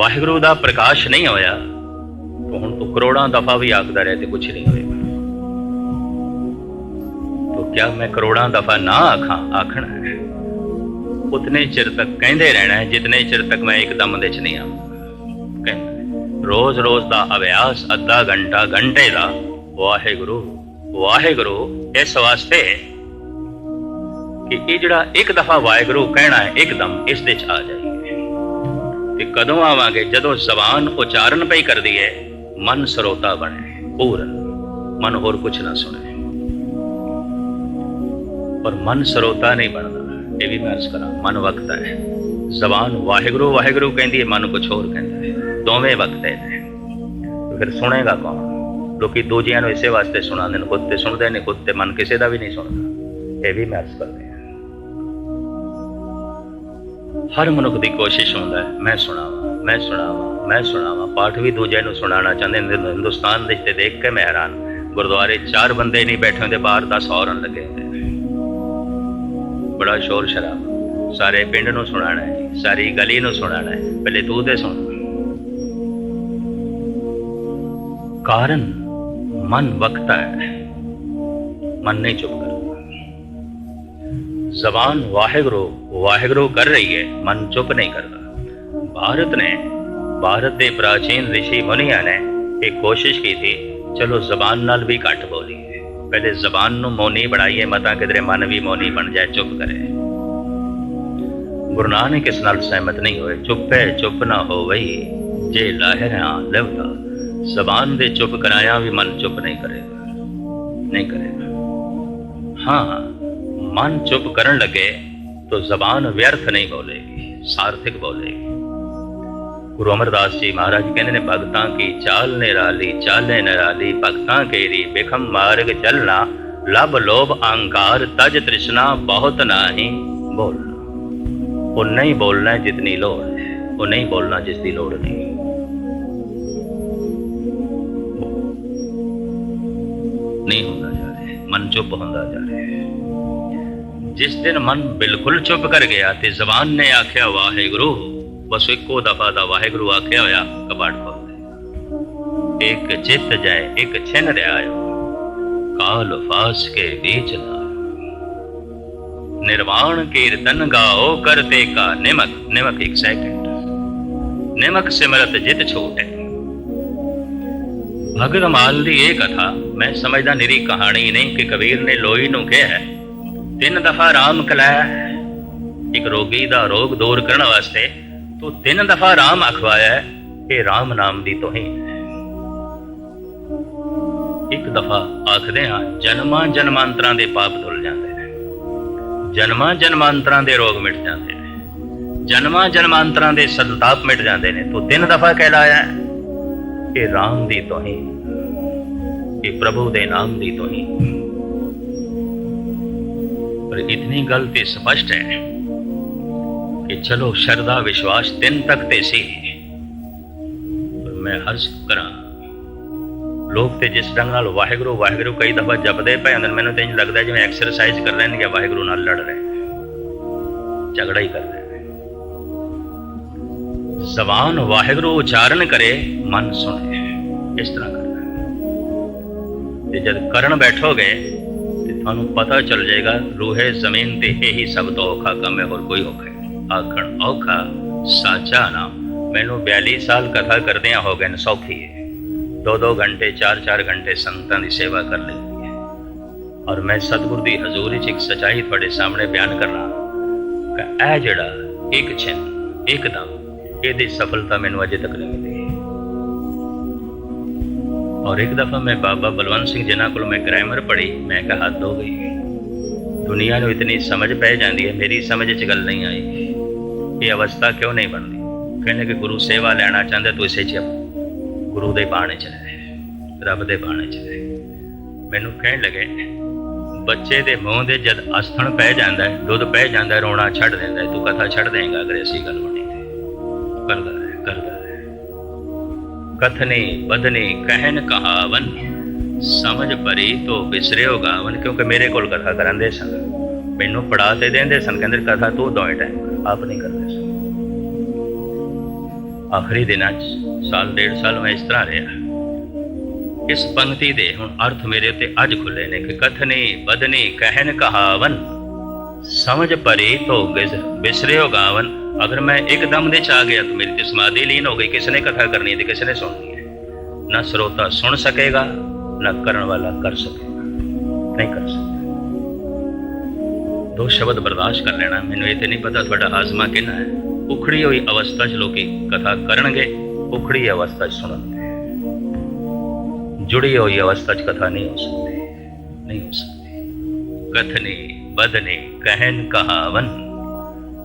ਵਾਹਿਗੁਰੂ ਦਾ ਪ੍ਰਕਾਸ਼ ਨਹੀਂ ਹੋਇਆ। ਹੁਣ ਤੂੰ ਕਰੋੜਾਂ ਦਫਾ ਵੀ ਆਖਦਾ ਰਹੇ ਤੇ ਕੁਝ ਨਹੀਂ ਹੋਏਗਾ ਤੋ ਕਿਆ ਮੈਂ ਕਰੋੜਾਂ ਦਫਾ ਨਾ ਆਖਾਂ, ਆਖਣਾ ਉਤਨੇ ਚਿਰ ਤੱਕ ਕਹਿੰਦੇ ਰਹਿਣਾ ਹੈ, ਜਿਤਨੇ ਚਿਰ ਤੱਕ ਮੈਂ ਇੱਕ ਦਮ ਦੇ ਚ ਨਹੀਂ ਆਉਂਦਾ ਰੋਜ਼ ਰੋਜ਼ ਦਾ ਅਭਿਆਸ ਅੱਧਾ ਘੰਟਾ, ਘੰਟੇ ਦਾ। ਵਾਹਿਗੁਰੂ ਵਾਹਿਗੁਰੂ, ਇਸ ਵਾਸਤੇ ਕਿ ਇਹ ਜਿਹੜਾ ਇੱਕ ਦਫਾ ਵਾਹਿਗੁਰੂ ਕਹਿਣਾ ਹੈ, ਇੱਕਦਮ ਇਸ ਦੇ ਚ ਆ ਜਾਈਏ। ਤੇ ਕਦੋਂ ਆਵਾਂਗੇ? ਜਦੋਂ ਜ਼ਬਾਨ ਉਚਾਰਨ ਪਈ ਕਰਦੀ ਹੈ ਮਨ ਸਰੋਤਾ ਬਣੇ। ਪੂਰਨ ਮਨ ਹੋਰ ਕੁਝ ਨਾ ਸੁਣੇ। ਪਰ ਮਨ ਸਰੋਤਾ ਨਹੀਂ ਬਣਦਾ। ਇਹ ਵੀ ਮੈਂ ਅਰਜ਼ ਕਰਾਂ, ਮਨ ਵਕਤ ਹੈ ਜ਼ਬਾਨ ਵਾਹਿਗੁਰੂ ਵਾਹਿਗੁਰੂ ਕਹਿੰਦੀ ਹੈ ਮਨ ਕੁਝ ਹੋਰ ਕਹਿੰਦਾ ਹੈ ਦੋਵੇਂ ਵਕਤ ਨੇ। ਫਿਰ ਸੁਣੇਗਾ ਕੌਣ? ਲੋਕੀ ਦੂਜਿਆਂ ਨੂੰ ਇਸੇ ਵਾਸਤੇ ਸੁਣਾਉਂਦੇ ਨੇ, ਖੁਦ ਤੇ ਸੁਣਦੇ ਨੇ, ਖੁਦ ਤੇ ਮਨ ਕਿਸੇ ਦਾ ਵੀ ਨਹੀਂ ਸੁਣਦਾ। ਇਹ ਵੀ ਮੈਂ ਅਰਜ਼ ਕਰਦੇ। ਹਰ ਮਨੁੱਖ ਦੀ ਕੋਸ਼ਿਸ਼ ਹੁੰਦਾ ਹੈ, ਮੈਂ ਸੁਣਾਵਾਂ ਮੈਂ ਸੁਣਾਵਾਂ ਮੈਂ ਸੁਣਾਵਾਂ। ਪਾਠ ਵੀ ਦੂਜੇ ਨੂੰ ਸੁਣਾਉਣਾ ਚਾਹੁੰਦੇ ਨੇ ਹਿੰਦੁਸਤਾਨ ਦੇ ਤੇ ਦੇਖ ਕੇ ਮੈਂ ਹੈਰਾਨ। ਗੁਰਦੁਆਰੇ ਚਾਰ ਬੰਦੇ ਨਹੀਂ ਬੈਠੇ ਹੁੰਦੇ, ਬਾਹਰ 10 ਹੌਰਨ ਲੱਗੇ ਹੁੰਦੇ ਬੜਾ ਸ਼ੋਰ ਸ਼ਰਾਬ। ਸਾਰੇ ਪਿੰਡ ਨੂੰ ਸੁਣਾਣਾ ਹੈ, ਸਾਰੀ ਗਲੀ ਨੂੰ ਸੁਣਾਣਾ ਹੈ, ਪਹਿਲੇ ਤੂੰ ਤੇ ਸੁਣ। ਕਾਰਨ ਮਨ ਵਕਤਾ ਹੈ, ਮਨ ਨਹੀਂ ਚੁੱਪ ਕਰਦਾ ਵਾਹਿਗੁਰੂ ਵਾਹਿਗੁਰੂ ਕਰ ਰਹੀ ਹੈ, ਮਨ ਚੁੱਪ ਨਹੀਂ ਕਰਦਾ। ਭਾਰਤ ਨੇ, ਭਾਰਤ ਦੇ ਪ੍ਰਾਚੀਨ ઋષਿ ਮੁਨੀਆਂ ਨੇ ਇਹ ਕੋਸ਼ਿਸ਼ ਕੀਤੀ, ਚਲੋ ਜ਼ਬਾਨ ਨਾਲ ਵੀ ਘੱਟ ਬੋਲੀਏ। ਪਹਿਲੇ ਜ਼ਬਾਨ ਨੂੰ ਮੌਨੀ ਬਣਾਈਏ, ਮਤਾਂ ਕਿਧਰੇ ਮਨ ਵੀ ਮੌਨੀ ਬਣ ਜਾਏ, ਚੁੱਪ ਕਰੇ। ਗੁਰੂ ਨਾਨਕ ਇਸ ਨਾਲ ਸਹਿਮਤ ਨਹੀਂ ਹੋਏ, ਚੁੱਪ ਹੈ ਚੁੱਪ ਨਾ ਹੋਵਈ, ਜੇ ਲਾਹਿਰਾਂ ਲਵਦਾ, ਜ਼ਬਾਨ ਦੇ ਚੁੱਪ ਕਰਾਇਆ ਵੀ ਮਨ ਚੁੱਪ ਨਹੀਂ ਕਰੇਗਾ। ਨਹੀਂ ਕਰੇਗਾ। ਹਾਂ ਮਨ ਚੁੱਪ ਕਰਨ ਲਗੇ ਤਾਂ ਜ਼ਬਾਨ ਵਿਅਰਥ ਨਹੀਂ ਬੋਲੇਗੀ, ਸਾਰਥਿਕ ਬੋਲੇਗੀ। ਗੁਰੂ ਅਮਰਦਾਸ ਜੀ ਮਹਾਰਾਜ ਕਹਿੰਦੇ ਨੇ, ਭਗਤਾਂ ਕੀ ਚਾਲ ਨਿਰਾਲੀ ਚਾਲੇ ਨਿਰਾਲੀ ਭਗਤਾਂ ਕੇਰੀ ਬਿਖਮ ਮਾਰਗ ਚੱਲਣਾ, ਲਬ ਲੋਭ ਅਹੰਕਾਰ ਤਜ ਤ੍ਰਿਸ਼ਨਾ ਬਹੁਤ ਨਾਹੀ ਬੋਲਣਾ। ਉਹ ਨਹੀਂ ਬੋਲਣਾ ਜਿਤਨੀ ਲੋੜ ਹੈ, ਉਹ ਨਹੀਂ ਬੋਲਣਾ ਜਿਸ ਦੀ ਲੋੜ ਨਹੀਂ। ਨਹੀਂ ਹੁੰਦਾ ਜਾ ਰਿਹਾ, ਮਨ ਚੁੱਪ ਹੁੰਦਾ ਜਾ ਰਿਹਾ ਜਿਸ ਦਿਨ ਮਨ ਬਿਲਕੁਲ ਚੁੱਪ ਕਰ ਗਿਆ ਤੇ ਜ਼ਬਾਨ ਨੇ ਆਖਿਆ ਵਾਹਿਗੁਰੂ ਬਸ ਇੱਕੋ ਦਫਾ ਦਾ ਵਾਹਿਗੁਰੂ ਆਖਿਆ ਹੋਇਆ ਕਬਾੜ ਖੋਲ ਦੇ ਇੱਕ ਚਿੱਤ ਜਾਏ ਇੱਕ ਛਿਨ ਰਿਆਇਓ ਕਾਲ ਫਾਸ ਕੇ बीच ਨਾ निर्वाण कीर्तन गाओ करते का निमक निमक एक सेकंड निमक सिमरत जित छूट है ਭਗਤ ਮਾਲ ਦੀ ਇਹ ਕਥਾ ਮੈਂ ਸਮਝਦਾ ਨਿਰੀ ਕਹਾਣੀ ਨਹੀਂ ਕਿ ਕਬੀਰ ਨੇ ਲੋਈ ਨੂੰ ਕਿਹਾ ਹੈ ਤਿੰਨ ਦਫਾ ਰਾਮ ਕਲਾਇਆ ਹੈ। ਇੱਕ ਰੋਗੀ ਦਾ ਰੋਗ ਦੂਰ ਕਰਨ ਵਾਸਤੇ ਤੂੰ ਤਿੰਨ ਦਫਾ ਰਾਮ ਅਖਵਾਇਆ ਹੈ ਇਹ ਰਾਮ ਨਾਮ ਦੀ ਤੋਹੀਨ ਇੱਕ ਦਫਾ ਆਖਦੇ ਹਾਂ, ਜਨਮਾਂ ਜਨਮਾਂਤਰਾਂ ਦੇ ਪਾਪ ਧੁੱਲ ਜਾਂਦੇ ਨੇ। ਜਨਮਾਂ ਜਨਮਾਂਤਰਾਂ ਦੇ ਰੋਗ ਮਿਟ ਜਾਂਦੇ ਨੇ। ਜਨਮਾਂ ਜਨਮਾਂਤਰਾਂ ਦੇ ਸੰਤਾਪ ਮਿਟ ਜਾਂਦੇ ਨੇ। ਤੂੰ ਤਿੰਨ ਦਫਾ ਕਹਿਲਾਇਆ ਇਹ ਰਾਮ ਦੀ ਤੋਹੀਨ ਇਹ ਪ੍ਰਭੂ ਦੇ ਨਾਮ ਦੀ ਤੋਹੀਨ ਪਰ ਇਤਨੀ ਗੱਲ ਤੇ ਸਪਸ਼ਟ ਹੈ ਕਿ ਚਲੋ ਸ਼ਰਧਾ ਵਿਸ਼ਵਾਸ ਤਿੰਨ ਤੱਕ ਤੇ ਸੀ। ਪਰ ਮੈਂ ਹਰਜ ਕਰਾਂ ਲੋਕ ਤੇ ਜਿਸ ਢੰਗ ਨਾਲ ਵਾਹਿਗੁਰੂ ਵਾਹਿਗੁਰੂ ਕਈ ਦਫਾ ਜਪਦੇ ਪਏ ਹੁੰਦੇ ਨੇ, ਮੈਨੂੰ ਤੇ ਇੰਜ ਲੱਗਦਾ ਜਿਵੇਂ ਐਕਸਰਸਾਈਜ਼ ਕਰ ਰਹੇ ਨੇ ਜਾਂ ਵਾਹਿਗੁਰੂ ਨਾਲ ਲੜ ਰਹੇ। ਝਗੜਾ ਹੀ ਕਰ ਰਹੇ। ਨੇ ਜ਼ਬਾਨ ਵਾਹਿਗੁਰੂ ਉਚਾਰਨ ਕਰੇ ਮਨ ਸੁਣੇ ਇਸ ਤਰ੍ਹਾਂ ਕਰਨਾ ਹੈ। ਤੇ ਜਦ ਕਰਨ ਬੈਠੋਗੇ ਤੇ ਪਤਾ ਚੱਲ ਜਾਏਗਾ, ਰੂਹੇ ਜ਼ਮੀਨ ਤੇ ਇਹੀ ਸਭ ਤੋਂ ਔਖਾ ਕੰਮ ਹੈ ਹੋਰ ਕੋਈ ਔਖਾ ਨਹੀਂ। ਆਖਣ ਔਖਾ, ਸਾਚਾ ਨਾ ਮੈਨੂੰ 42 ਸਾਲ ਕਥਾ ਕਰਦਿਆਂ ਹੋ ਗਏ ਸੌਖੀ ਹੈ। ਦੋ ਦੋ ਘੰਟੇ, ਚਾਰ ਚਾਰ ਘੰਟੇ ਸੰਗਤਾਂ ਦੀ ਸੇਵਾ ਕਰ ਲਈ ਹੈ। ਔਰ ਮੈਂ ਸਤਿਗੁਰ ਦੀ ਹਜ਼ੂਰੀ 'ਚ ਇੱਕ ਸਚਾਈ ਤੁਹਾਡੇ ਸਾਹਮਣੇ ਬਿਆਨ ਕਰਨਾ ਕਿ ਇਹ ਜਿਹੜਾ ਇੱਕ ਛਿਨ ਇੱਕਦਮ ਇਹਦੀ ਸਫਲਤਾ ਮੈਨੂੰ ਅਜੇ ਤੱਕ ਨਹੀਂ ਮਿਲੀ। ਔਰ ਇੱਕ ਦਫਾ ਮੈਂ ਬਾਬਾ ਬਲਵੰਤ ਸਿੰਘ ਜਿਨ੍ਹਾਂ ਕੋਲ ਮੈਂ ਗ੍ਰਾਮਰ ਪੜ੍ਹੀ, ਮੈਂ ਕਿਹਾ ਹੱਦ ਹੋ ਗਈ। ਦੁਨੀਆ ਨੂੰ ਇਤਨੀ ਸਮਝ ਪੈ ਜਾਂਦੀ ਹੈ, ਮੇਰੀ ਸਮਝ 'ਚ ਗੱਲ ਨਹੀਂ ਆਈ। ਇਹ ਅਵਸਥਾ ਕਿਉਂ ਨਹੀਂ ਬਣਦੀ? ਕਹਿੰਦੇ ਕਿ ਗੁਰੂ ਸੇਵਾ ਲੈਣਾ ਚਾਹੁੰਦਾ, ਤੂੰ ਇਸੇ 'ਚ ਗੁਰੂ ਦੇ ਬਾਣੇ 'ਚ ਰਹਿ। ਰੱਬ ਦੇ ਬਾਣੇ 'ਚ ਰਹਿ। ਮੈਨੂੰ ਕਹਿਣ ਲੱਗੇ, ਬੱਚੇ ਦੇ ਮੂੰਹ ਦੇ ਜਦ ਅਸਥਣ ਪੈ ਜਾਂਦਾ ਹੈ, ਦੁੱਧ ਪੈ ਜਾਂਦਾ ਰੋਣਾ ਛੱਡ ਦਿੰਦਾ ਤੂੰ ਕਥਾ ਛੱਡ ਦੇਂਗਾ ਅਗਰ ਐਸੀ ਗੱਲ ਬਣੀ ਕਰਦਾ ਹੈ ਕਰਦਾ ਹੈ ਕਥਨੀ ਬਦਨੀ ਕਹਿਨ ਕਹਾਵਨ, ਸਮਝ ਪਰੀ ਤੋ ਬਿਸਰਿਓ ਗਾਵਨ, ਕਿਉਂਕਿ ਮੇਰੇ ਕੋਲ ਕਥਾ ਕਰਾਂਦੇ ਸਨ। ਮੈਨੂੰ ਪੜਾ ਤੇ ਦਿੰਦੇ ਸਨ, ਕਹਿੰਦੇ ਕਥਾ ਤੂੰ ਦੋਏ ਟਾਈਮ ਆਪ ਨਹੀਂ ਕਰਦੇ ਸਨ। ਆਖਰੀ ਦਿਨਾਂ 'ਚ ਸਾਲ ਡੇਢ ਸਾਲ ਮੈਂ ਇਸ ਤਰ੍ਹਾਂ ਰਿਹਾ। ਇਸ ਪੰਕਤੀ ਦੇ ਹੁਣ ਅਰਥ ਮੇਰੇ ਉੱਤੇ ਅੱਜ ਖੁੱਲੇ ਨੇ ਕਿ ਕਥਨੀ ਬਦਨੀ ਕਹਿਨ ਕਹਾਵਨ, ਸਮਝ ਪਰੇ ਤੋ ਵਿਸਰਿਓ ਗਾਵਨ ਅਗਰ ਮੈਂ ਇੱਕਦਮ ਦੇ ਚ ਆ ਗਿਆ ਤਾਂ ਮੇਰੀ ਤੇ ਸਮਾਧੀ ਲੀਨ ਹੋ ਗਈ। ਕਿਸ ਨੇ ਕਥਾ ਕਰਨੀ ਹੈ ਤੇ ਕਿਸ ਨੇ ਸੁਣਨੀ ਹੈ। ਨਾ ਸਰੋਤਾ ਸੁਣ ਸਕੇਗਾ, ਨਾ ਕਰਨ ਵਾਲਾ ਕਰ ਸਕੇਗਾ। ਨਹੀਂ ਕਰ ਸਕਦਾ। ਦੋ ਸ਼ਬਦ ਬਰਦਾਸ਼ਤ ਕਰ ਲੈਣਾ। ਮੈਨੂੰ ਇਹ ਤੇ ਨਹੀਂ ਪਤਾ ਤੁਹਾਡਾ ਆਜ਼ਮਾ ਕਿੰਨਾ ਹੈ। ਉਖੜੀ ਹੋਈ ਅਵਸਥਾ 'ਚ ਲੋਕੀ ਕਥਾ ਕਰਨਗੇ, ਉਖੜੀ ਅਵਸਥਾ 'ਚ ਸੁਣਨਗੇ। ਜੁੜੀ ਹੋਈ ਅਵਸਥਾ 'ਚ ਕਥਾ ਨਹੀਂ ਹੋ ਸਕਦੀ। ਨਹੀਂ ਹੋ ਸਕਦੀ। ਕਥਨੀ, ਬਦਨੀ, ਕਹਿਨ ਕਹਾਵਨ।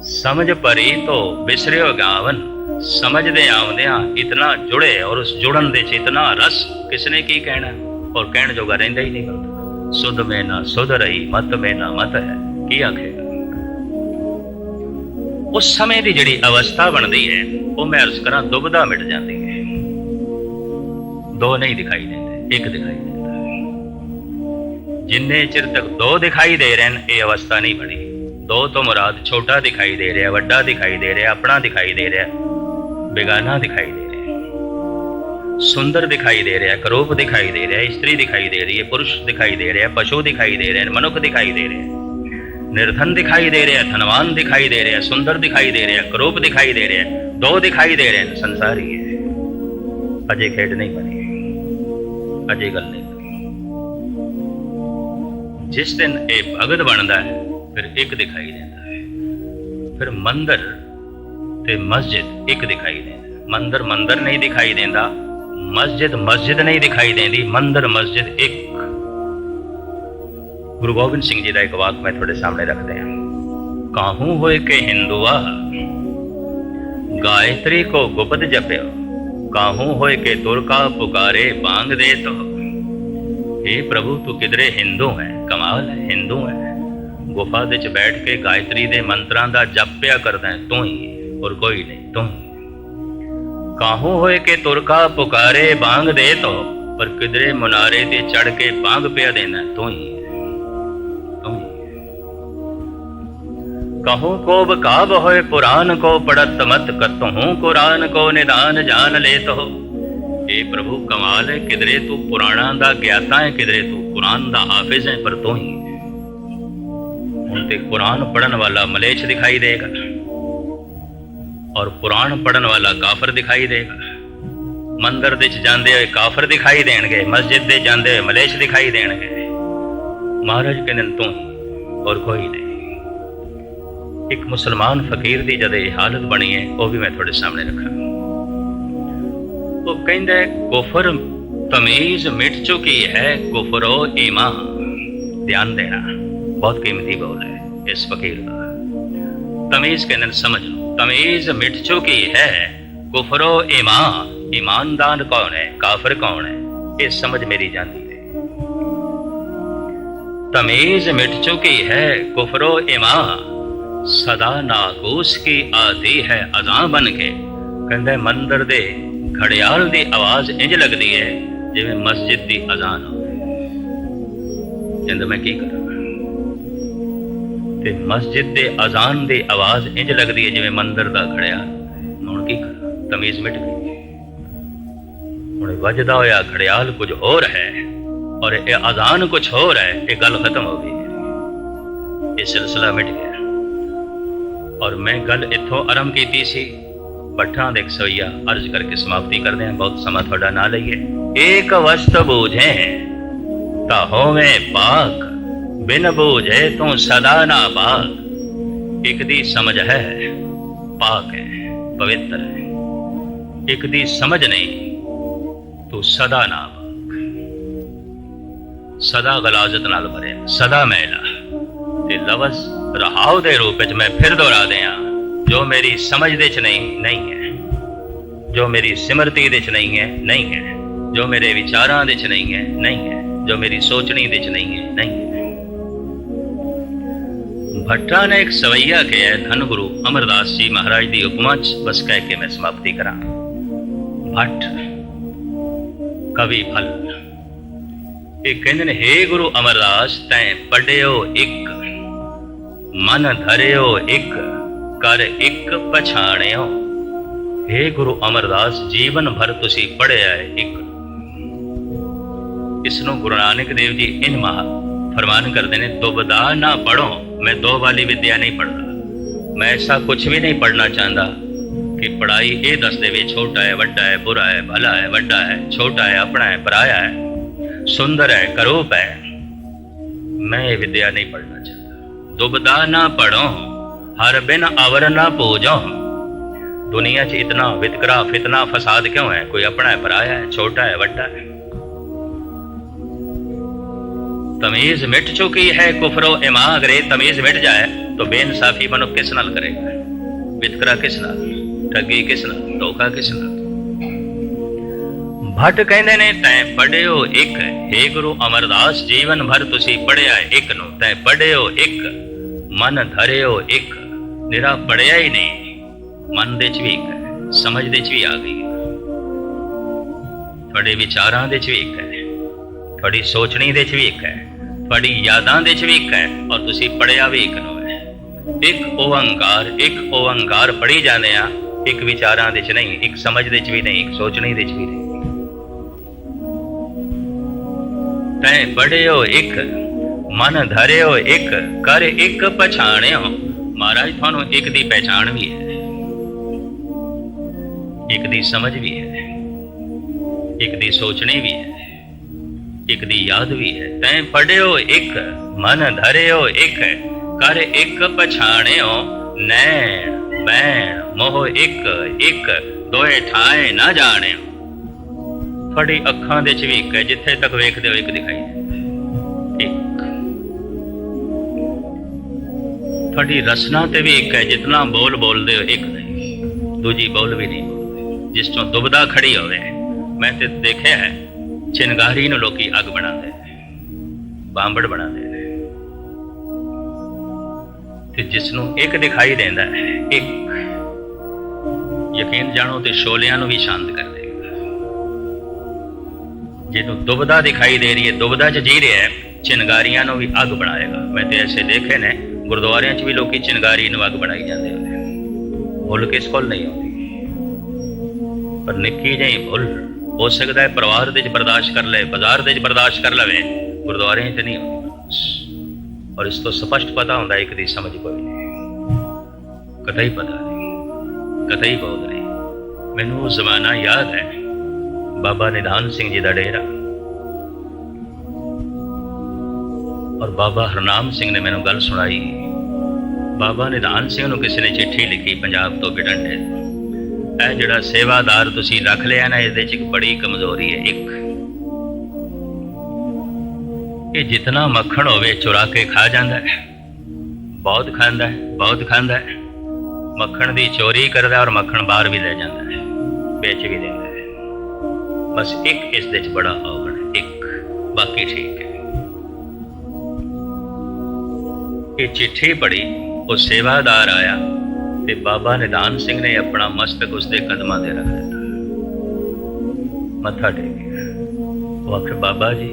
ਸਮਝ ਪਰੀ ਤੋ ਬਿਸਰਿਓ ਗਾਵਨ। ਸਮਝਦੇ ਆਉਂਦਿਆਂ ਇਤਨਾ ਜੁੜੇ ਔਰ ਉਸ ਜੁੜਨ ਦੇ ਚ ਇਤਨਾ ਰਸ। ਕਿਸਨੇ ਕੀ ਕਹਿਣਾ? ਔਰ ਕਹਿਣ ਜੋਗਾ ਰਹਿੰਦਾ ਹੀ ਨਹੀਂ ਬੰਦਾ। ਸੁਧ ਮੇ ਨਾ ਸੁਧ ਰਹੀ, ਮਤ ਮੇ ਨਾ ਮਤ ਹੈ। ਕੀ ਆਖੇਗਾ? ਉਸ ਸਮੇਂ ਦੀ ਜਿਹੜੀ ਅਵਸਥਾ ਬਣਦੀ ਹੈ, ਉਹ ਮੈਂ ਅਰਜ਼ ਕਰਾਂ ਦੁਬਦਾ ਮਿਟ ਜਾਂਦੀ ਹੈ। ਦੋ ਨਹੀਂ ਦਿਖਾਈ ਦਿੰਦੇ, ਇੱਕ ਦਿਖਾਈ ਦਿੰਦਾ। ਜਿੰਨੇ ਚਿਰ ਤੱਕ ਦੋ ਦਿਖਾਈ ਦੇ ਰਹੇ ਨੇ ਇਹ ਅਵਸਥਾ ਨਹੀਂ ਬਣੀ। ਦੋ ਤੋਂ ਮੁਰਾਦ ਛੋਟਾ ਦਿਖਾਈ ਦੇ ਰਿਹਾ ਵੱਡਾ ਦਿਖਾਈ ਦੇ ਰਿਹਾ ਆਪਣਾ ਦਿਖਾਈ ਦੇ ਰਿਹਾ ਬੇਗਾਨਾ ਦਿਖਾਈ ਦੇ ਰਿਹਾ ਸੁੰਦਰ ਦਿਖਾਈ ਦੇ ਰਿਹਾ ਕਰੂਪ ਦਿਖਾਈ ਦੇ ਰਿਹਾ ਇਸਤਰੀ ਦਿਖਾਈ ਦੇ ਰਹੀ ਹੈ ਪੁਰਸ਼ ਦਿਖਾਈ ਦੇ ਰਿਹਾ ਪਸ਼ੂ ਦਿਖਾਈ ਦੇ ਰਹੇ ਮਨੁੱਖ ਦਿਖਾਈ ਦੇ ਰਿਹਾ ਨਿਰਧਨ ਦਿਖਾਈ ਦੇ ਰਿਹਾ ਧਨਵਾਨ ਦਿਖਾਈ ਦੇ ਰਿਹਾ ਸੁੰਦਰ ਦਿਖਾਈ ਦੇ ਰਿਹਾ ਕਰੂਪ ਦਿਖਾਈ ਦੇ ਰਿਹਾ ਦੋ ਦਿਖਾਈ ਦੇ ਰਹੇ ਨੇ ਸੰਸਾਰੀ ਹੈ ਅਜੇ ਖੇਡ ਨਹੀਂ ਬਣੀ ਅਜੇ ਗੱਲ ਨਹੀਂ ਬਣੀ ਜਿਸ ਦਿਨ ਇਹ ਭਗਤ ਬਣਦਾ ਹੈ ਫਿਰ ਇੱਕ ਦਿਖਾਈ ਦਿੰਦਾ ਹੈ ਫਿਰ ਮੰਦਰ ਤੇ ਮਸਜਿਦ ਇੱਕ ਦਿਖਾਈ ਦਿੰਦਾ ਮੰਦਰ ਮੰਦਰ ਨਹੀਂ ਦਿਖਾਈ ਦਿੰਦਾ ਮਸਜਿਦ ਮਸਜਿਦ ਨਹੀਂ ਦਿਖਾਈ ਦਿੰਦੀ ਮੰਦਰ ਮਸਜਿਦ ਇੱਕ ਗੁਰੂ ਗੋਬਿੰਦ ਸਿੰਘ ਜੀ ਦਾ ਇੱਕ ਵਾਕ ਮੈਂ ਤੁਹਾਡੇ ਸਾਹਮਣੇ ਰੱਖਦੇ ਹਾਂ ਕਾਹੂ ਹੋਏ ਕੇ ਹਿੰਦੂਆ ਗਾਇਤਰੀ ਕੋ ਗੁਪਤ ਜਪਿਓ ਕਾਹੂ ਹੋਏ ਕੇ ਤੁਰਕਾ ਪੁਕਾਰੇ ਬਾਂਗ ਦੇ ਤੋ हे ਪ੍ਰਭੂ ਤੂੰ ਕਿਧਰੇ ਹਿੰਦੂ ਹੈ ਕਮਾਲ ਹੈ ਹਿੰਦੂ ਹੈ ਗੁਫਾ ਦੇ ਚ ਬੈਠ ਕੇ ਗਾਇਤਰੀ ਦੇ ਮੰਤਰਾਂ ਦਾ ਜਪਿਆ ਕਰਦਾ ਹੈ ਤੂੰ ਹੀ ਹੈ, ਕੋਈ ਨਹੀਂ ਤੂੰ ਕਾਹੂ ਹੋਏ ਕੇ ਤੁਰਕਾ ਪੁਕਾਰੇ ਬਾਂਗ ਦੇ ਤੋ ਪਰ ਕਿਧਰੇ ਮੁਨਾਰੇ ਤੇ ਚੜ ਕੇ ਬਾਂਗ ਪਿਆ ਦੇਣਾ ਤੂੰ ਹੀ। ਕਹੂੰ ਕੋ ਬਕਾਬ ਹੋਏ ਪੁਰਾਨ ਕੋ ਪੜਤ ਮਤ ਕਤਹੂੰ ਕੁਰਾਨ ਕੋ ਨਿਦਾਨ ਜਾਣ ਲੈ ਤੋ। ਇਹ ਪ੍ਰਭੂ ਕਮਾਲ ਹੈ ਕਿਧਰੇ ਤੂੰ ਪੁਰਾਣਾ ਦਾ ਗਿਆਤਾ ਹੈ ਕਿਧਰੇ ਤੂੰ ਕੁਰਾਨ ਦਾ ਹਾਫਿਜ਼ ਹੈ ਪਰ ਤੂੰ ਹੀ। ਤੇ ਕੁਰਾਨ ਪੜਨ ਵਾਲਾ ਮਲੇਛ ਦਿਖਾਈ ਦੇਗਾ। ਔਰ ਪੁਰਾਣ ਪੜਨ ਵਾਲਾ ਕਾਫਰ ਦਿਖਾਈ ਦੇਗਾ। ਮੰਦਰ ਦੇ ਚ ਜਾਂਦੇ ਹੋਏ ਕਾਫਰ ਦਿਖਾਈ ਦੇਣਗੇ ਮਸਜਿਦ ਦੇ ਜਾਂਦੇ ਹੋਏ ਮਲੇਛ ਦਿਖਾਈ ਦੇਣਗੇ। ਮਹਾਰਾਜ ਕਹਿੰਦੇ ਤੂੰ ਔਰ ਕੋਈ ਨਹੀਂ। ਇੱਕ ਮੁਸਲਮਾਨ ਫਕੀਰ ਦੀ ਜਦ ਇਹ ਹਾਲਤ ਬਣੀ ਹੈ ਉਹ ਵੀ ਮੈਂ ਤੁਹਾਡੇ ਸਾਹਮਣੇ ਰੱਖਾਂ। ਉਹ ਕਹਿੰਦਾ ਹੈ, ਕੁਫਰ ਤਮੀਜ਼ ਮਿਟ ਚੁੱਕੀ ਹੈ ਕੁਫਰੋ ਈਮਾਨ ਧਿਆਨ ਦੇਣਾ। ਬਹੁਤ ਕੀਮਤੀ ਬੋਲ ਹੈ। ਇਸ ਫਕੀਰ ਦਾ। ਤਮੀਜ਼ ਕਹਿੰਦੇ ਸਮਝ ਲਓ। ਤਮੀਜ਼ ਮਿਟ ਚੁਕੀ ਹੈ। ਕੁਫਰੋ ਈਮਾਨ। ਈਮਾਨਦਾਰ ਕੌਣ ਹੈ? ਕਾਫਰ ਕੌਣ ਹੈ? ਇਹ ਸਮਝ ਮੇਰੀ ਜਾਂਦੀ ਹੈ। ਤਮੀਜ਼ ਮਿਟ ਚੁਕੀ ਹੈ। ਕੁਫਰੋ ਈਮਾਨ। ਸਦਾ ਨਾਗੋਸ ਕੀ ਆਦੀ ਹੈ। ਅਜ਼ਾਂ ਬਨ ਕੇ। ਕਹਿੰਦੇ ਮੰਦਰ ਦੇ ਖੜਿਆਲ ਦੀ ਆਵਾਜ਼ ਇੰਜ ਲੱਗਦੀ ਹੈ, ਜਿਵੇਂ ਮਸਜਿਦ ਦੀ ਅਜ਼ਾਨ ਹੋਵੇ। ਕਹਿੰਦਾ ਮੈਂ ਕੀ ਕਰਾਂ? ਤੇ ਮਸਜਿਦ ਦੇ ਅਜ਼ਾਨ ਦੀ ਆਵਾਜ਼ ਇੰਜ ਲੱਗਦੀ ਹੈ ਜਿਵੇਂ ਮੰਦਰ ਦਾ ਘੜਿਆਲ ਹੁਣ ਕੀ ਕਰਾਂ? ਤਮੀਜ਼ ਮਿਟ ਗਈ। ਹੁਣ ਵੱਜਦਾ ਹੋਇਆ ਘੜਿਆਲ ਕੁਝ ਹੋਰ ਹੈ ਔਰ ਇਹ ਅਜ਼ਾਨ ਕੁਝ ਹੋਰ ਹੈ, ਇਹ ਗੱਲ ਖਤਮ ਹੋ ਗਈ। ਇਹ ਸਿਲਸਿਲਾ ਮਿਟ ਗਿਆ। ਔਰ ਮੈਂ ਗੱਲ ਇੱਥੋਂ ਆਰੰਭ ਕੀਤੀ ਸੀ। ਪੱਠਾਂ ਦੇ ਸਵਈਆ ਅਰਜ਼ ਕਰਕੇ ਸਮਾਪਤੀ ਕਰਦੇ ਹਾਂ। ਬਹੁਤ ਸਮਾਂ ਤੁਹਾਡਾ ਨਾ ਲਈਏ। ਏਕ ਵਸਤ ਬੂਝੇ ਤਾਂ ਹੋਵੇ ਪਾਕ। ਬਿਨ ਬੂਝੇ ਤੂੰ ਸਦਾ ਨਾ ਪਾਕ ਇੱਕ ਦੀ ਸਮਝ ਹੈ, ਪਾਕ ਹੈ, ਪਵਿੱਤਰ ਹੈ। ਇੱਕ ਦੀ ਸਮਝ ਨਹੀਂ, ਤੂੰ ਸਦਾ ਨਾ ਪਾਕ ਸਦਾ ਗਲਾਜ਼ਤ ਨਾਲ ਭਰਿਆ, ਸਦਾ ਮੈਲਾ। ਤੇ ਲਫ਼ਜ਼ ਰਹਾਉ ਦੇ ਰੂਪ ਵਿੱਚ ਮੈਂ ਫਿਰ ਦੁਹਰਾ ਦਿਆਂ, ਜੋ ਮੇਰੀ ਸਮਝ ਦੇ ਚ ਨਹੀਂ ਨਹੀਂ ਹੈ। ਜੋ ਮੇਰੀ ਸਿਮਰਤੀ ਦੇ ਚ ਨਹੀਂ ਹੈ ਨਹੀਂ ਹੈ। ਜੋ ਮੇਰੇ ਵਿਚਾਰਾਂ ਦੇ ਚ ਨਹੀਂ ਹੈ ਨਹੀਂ ਹੈ। ਜੋ ਮੇਰੀ ਸੋਚਣੀ ਦੇ ਚ ਨਹੀਂ ਹੈ, ਨਹੀਂ ਭੱਟਾ ਨੇ ਇੱਕ ਸਵਈਆ ਕਿਹਾ ਧੰਨ ਗੁਰੂ ਅਮਰਦਾਸ ਜੀ ਮਹਾਰਾਜ ਦੀ ਉਪਮਾ ਚ ਬਸ ਕਹਿ ਕੇ ਮੈਂ ਸਮਾਪਤੀ ਕਰਾਂ। ਭੱਟ, ਕਵੀ ਫਲ। ਇਹ ਕਹਿੰਦੇ ਨੇ हे ਗੁਰੂ ਅਮਰਦਾਸ, ਤੈ ਪੜਿਓ ਇੱਕ, ਮਨ ਧਰਿਓ ਇੱਕ, ਕਰ ਇੱਕ ਪਛਾਣਿਓ। हे ਗੁਰੂ ਅਮਰਦਾਸ, ਜੀਵਨ ਭਰ ਤੁਸੀਂ ਪੜਿਆ ਹੈ ਇੱਕ। ਇਸ ਨੂੰ ਗੁਰੂ ਨਾਨਕ ਦੇਵ ਜੀ ਇਨ ਮਹਾ ਫਰਮਾਨ ਕਰਦੇ ਨੇ, ਦੁਬਦਾ ਨਾ ਪੜੋ ਮੈਂ ਦੋ ਵਾਲੀ ਵਿਦਿਆ ਨਹੀਂ ਪੜਦਾ ਮੈਂ ਐਸਾ ਕੁਝ ਵੀ ਨਹੀਂ ਪੜਨਾ ਚਾਹੁੰਦਾ ਕਿ ਪੜਾਈ ਇਹ ਦੱਸ ਦੇਵੇ ਛੋਟਾ ਹੈ ਵੱਡਾ ਹੈ ਬੁਰਾ ਹੈ ਭਲਾ ਹੈ ਵੱਡਾ ਹੈ ਛੋਟਾ ਹੈ ਆਪਣਾ ਹੈ ਪਰਾਇਆ ਹੈ ਸੁੰਦਰ ਹੈ ਕਰੂਪ ਹੈ ਮੈਂ ਇਹ ਵਿਦਿਆ ਨਹੀਂ ਪੜਨਾ ਚਾਹੁੰਦਾ ਦੁਬਦਾ ਨਾ ਪੜੋ ਹਰ ਬਿਨ ਅਵਰ ਨਾ ਪੂਜੋ ਦੁਨੀਆ 'ਚ ਇਤਨਾ ਵਿਤਕਰਾ ਫਿਤਨਾ ਫਸਾਦ ਕਿਉਂ ਹੈ ਕੋਈ ਆਪਣਾ ਹੈ ਪਰਾਇਆ ਹੈ ਛੋਟਾ ਹੈ ਵੱਡਾ ਹੈ तमीज मिट चुकी है कुफरो इमा अगर ये तमीज मिट जाए तो बेइंसाफी मनुख किस नाल करेगा वितकरा किस नाल ठगी किस नाल धोखा किस नाल ਭੱਟ ਕਹਿੰਦੇ ਨੇ ਤੈਂ ਪੜਿਓ ਇੱਕ हे ਗੁਰੂ ਅਮਰਦਾਸ ਜੀਵਨ ਭਰ ਤੁਸੀਂ ਪੜਿਆ ਇੱਕ ਨੂੰ ਤੈਂ ਪੜਿਓ ਇੱਕ ਮਨ ਧਰਿਓ ਇੱਕ ਨਿਰਾ ਪੜਿਆ ਹੀ ਨਹੀਂ ਮਨ ਦੇ ਚ ਵੀ ਇੱਕ ਹੈ ਸਮਝ ਦੇ ਚ ਵੀ ਆ ਗਈ ਹੈ ਤੁਹਾਡੇ ਵਿਚਾਰਾਂ ਦੇ ਚ ਵੀ ਇੱਕ ਹੈ ਤੁਹਾਡੀ ਸੋਚਣੀ ਦੇ ਚ ਵੀ ਇੱਕ ਹੈ, ਤੁਹਾਡੀ ਯਾਦਾਂ ਦੇ ਚ ਵੀ ਇੱਕ ਹੈ ਔਰ ਤੁਸੀਂ ਪੜਿਆ ਵੀ ਇੱਕ ਨੂੰ ਹੈ। ਇੱਕ ਓੰਕਾਰ ਇੱਕ ਓੰਕਾਰ ਪੜੀ ਜਾਂਦੇ ਆ ਇੱਕ ਵਿਚਾਰਾਂ ਦੇ ਚ ਨਹੀਂ, ਇੱਕ ਸਮਝ ਦੇ ਚ ਵੀ ਨਹੀਂ, ਇੱਕ ਸੋਚਣੀ ਦੇ ਚ ਵੀ ਨਹੀਂ। ਤੈਂ ਪੜਿਓ ਇੱਕ, ਮਨ ਧਰਿਓ ਇੱਕ, ਕਰ ਇੱਕ ਪਛਾਣਿਓ। ਮਹਾਰਾਜ, ਤੁਹਾਨੂੰ ਇੱਕ ਦੀ ਪਹਿਚਾਣ ਵੀ ਹੈ। ਇੱਕ ਦੀ ਸਮਝ ਵੀ ਹੈ। ਇੱਕ ਦੀ ਸੋਚਣੀ ਵੀ ਹੈ। ਇੱਕ ਦੀ ਯਾਦ ਵੀ ਹੈ। ਤੈ ਪੜਿਓ ਇੱਕ, ਮਨ ਧਰਿਓ ਇੱਕ, ਕਰ ਇੱਕ ਪਛਾਣਿਓ ਨੈਣ, ਬੈਣ, ਮੋਹ ਇੱਕ ਇੱਕ, ਦੋਏ ਠਾਏ ਨਾ ਜਾਣਿਓ। ਤੁਹਾਡੀ ਅੱਖਾਂ ਦੇ ਚ ਵੀ ਇੱਕ ਹੈ, ਜਿੱਥੇ ਤੱਕ ਵੇਖਦੇ ਹੋ ਇੱਕ ਦਿਖਾਈ ਇੱਕ। ਤੁਹਾਡੀ ਰਸਨਾ ਤੇ ਵੀ ਇੱਕ ਹੈ, ਜਿਤਨਾ ਬੋਲ ਬੋਲਦੇ ਹੋ ਇੱਕ ਨਹੀਂ। ਦੂਜੀ ਬੋਲ ਵੀ ਨਹੀਂ। ਬੋਲਦੇ ਜਿਸ ਤੋਂ ਦੁਬਦਾ ਖੜੀ ਹੋਵੇ, ਮੈਂ ਤੇ ਦੇਖਿਆ ਹੈ। ਚਿਨਗਾਰੀ ਨੂੰ ਲੋਕੀ ਅੱਗ ਬਣਾਉਂਦੇ ਨੇ, ਬਾਂਬੜ ਬਣਾਉਂਦੇ ਨੇ। ਤੇ ਜਿਸ ਨੂੰ ਇੱਕ ਦਿਖਾਈ ਦਿੰਦਾ ਹੈ, ਇੱਕ। ਯਕੀਨ ਜਾਣੋ ਤੇ ਸ਼ੋਲਿਆਂ ਨੂੰ ਵੀ ਸ਼ਾਂਤ ਕਰ ਦੇਗਾ ਜਿਹਨੂੰ ਦੁਬਦਾ ਦਿਖਾਈ ਦੇ ਰਹੀ ਹੈ, ਦੁਬਦਾ ਚ ਜੀ ਰਿਹਾ ਹੈ ਚਿਨਗਾਰੀਆਂ ਨੂੰ ਵੀ ਅੱਗ ਬਣਾਏਗਾ। ਮੈਂ ਤੇ ਐਸੇ ਦੇਖੇ ਨੇ, ਗੁਰਦੁਆਰਿਆਂ 'ਚ ਵੀ ਲੋਕੀ ਚਿਨਗਾਰੀ ਨੂੰ ਅੱਗ ਬਣਾਈ ਜਾਂਦੇ ਹੁੰਦੇ ਭੁੱਲ ਕਿਸ ਕੋਲ ਨਹੀਂ ਆਉਂਦੀ। ਪਰ ਨਿੱਕੀ ਜਿਹੀ ਭੁੱਲ ਹੋ ਸਕਦਾ ਹੈ ਪਰਿਵਾਰ ਦੇ ਚ ਬਰਦਾਸ਼ਤ ਕਰ ਲਏ ਬਾਜ਼ਾਰ ਦੇ ਚ ਬਰਦਾਸ਼ਤ ਕਰ ਲਵੇ, ਗੁਰਦੁਆਰੇ 'ਚ ਨਹੀਂ ਔਰ ਇਸ ਤੋਂ ਸਪਸ਼ਟ ਪਤਾ ਹੁੰਦਾ ਇੱਕ ਦੀ ਸਮਝ ਕੋਈ ਨਹੀਂ। ਕਤਈ ਪਤਾ ਨਹੀਂ, ਕਤਈ ਬੋਧ ਨਹੀਂ। ਮੈਨੂੰ ਉਹ ਜ਼ਮਾਨਾ ਯਾਦ ਹੈ, ਬਾਬਾ ਨਿਧਾਨ ਸਿੰਘ ਜੀ ਦਾ ਡੇਰਾ। ਔਰ ਬਾਬਾ ਹਰਨਾਮ ਸਿੰਘ ਨੇ ਮੈਨੂੰ ਗੱਲ ਸੁਣਾਈ। ਬਾਬਾ ਨਿਧਾਨ ਸਿੰਘ ਨੂੰ ਕਿਸੇ ਨੇ ਚਿੱਠੀ ਲਿਖੀ, ਪੰਜਾਬ ਤੋਂ ਬਿਡੰਡੇ ਇਹ ਜਿਹੜਾ ਸੇਵਾਦਾਰ ਤੁਸੀਂ ਰੱਖ ਲਿਆ ਨਾ, ਇਹਦੇ ਚ ਇੱਕ ਬੜੀ ਕਮਜ਼ੋਰੀ ਹੈ। ਇੱਕ। ਇਹ ਜਿੰਨਾ ਮੱਖਣ ਹੋਵੇ, ਚੁਰਾ ਕੇ ਖਾ ਜਾਂਦਾ ਹੈ। ਬਹੁਤ ਖਾਂਦਾ ਹੈ, ਬਹੁਤ ਖਾਂਦਾ ਹੈ। ਮੱਖਣ ਦੀ ਚੋਰੀ ਕਰਦਾ ਔਰ ਮੱਖਣ ਬਾਹਰ ਵੀ ਲੈ ਜਾਂਦਾ ਹੈ। ਵੇਚ ਵੀ ਦਿੰਦਾ ਹੈ। ਬਸ ਇੱਕ ਇਸ ਦੇ ਚ ਬੜਾ ਔਗਣ ਹੈ। ਇੱਕ। ਬਾਕੀ ਠੀਕ ਹੈ। ਇਹ ਚਿੱਠੀ ਪੜੀ ਉਹ ਸੇਵਾਦਾਰ ਆਇਆ। ਤੇ ਬਾਬਾ ਨਿਦਾਨ ਸਿੰਘ ਨੇ ਆਪਣਾ ਮਸਤਕ ਉਸਦੇ ਕਦਮਾਂ ਤੇ ਰੱਖ ਦਿੱਤਾ। ਮੱਥਾ ਟੇਕਿਆ ਉਹ ਆਖੇ ਬਾਬਾ ਜੀ,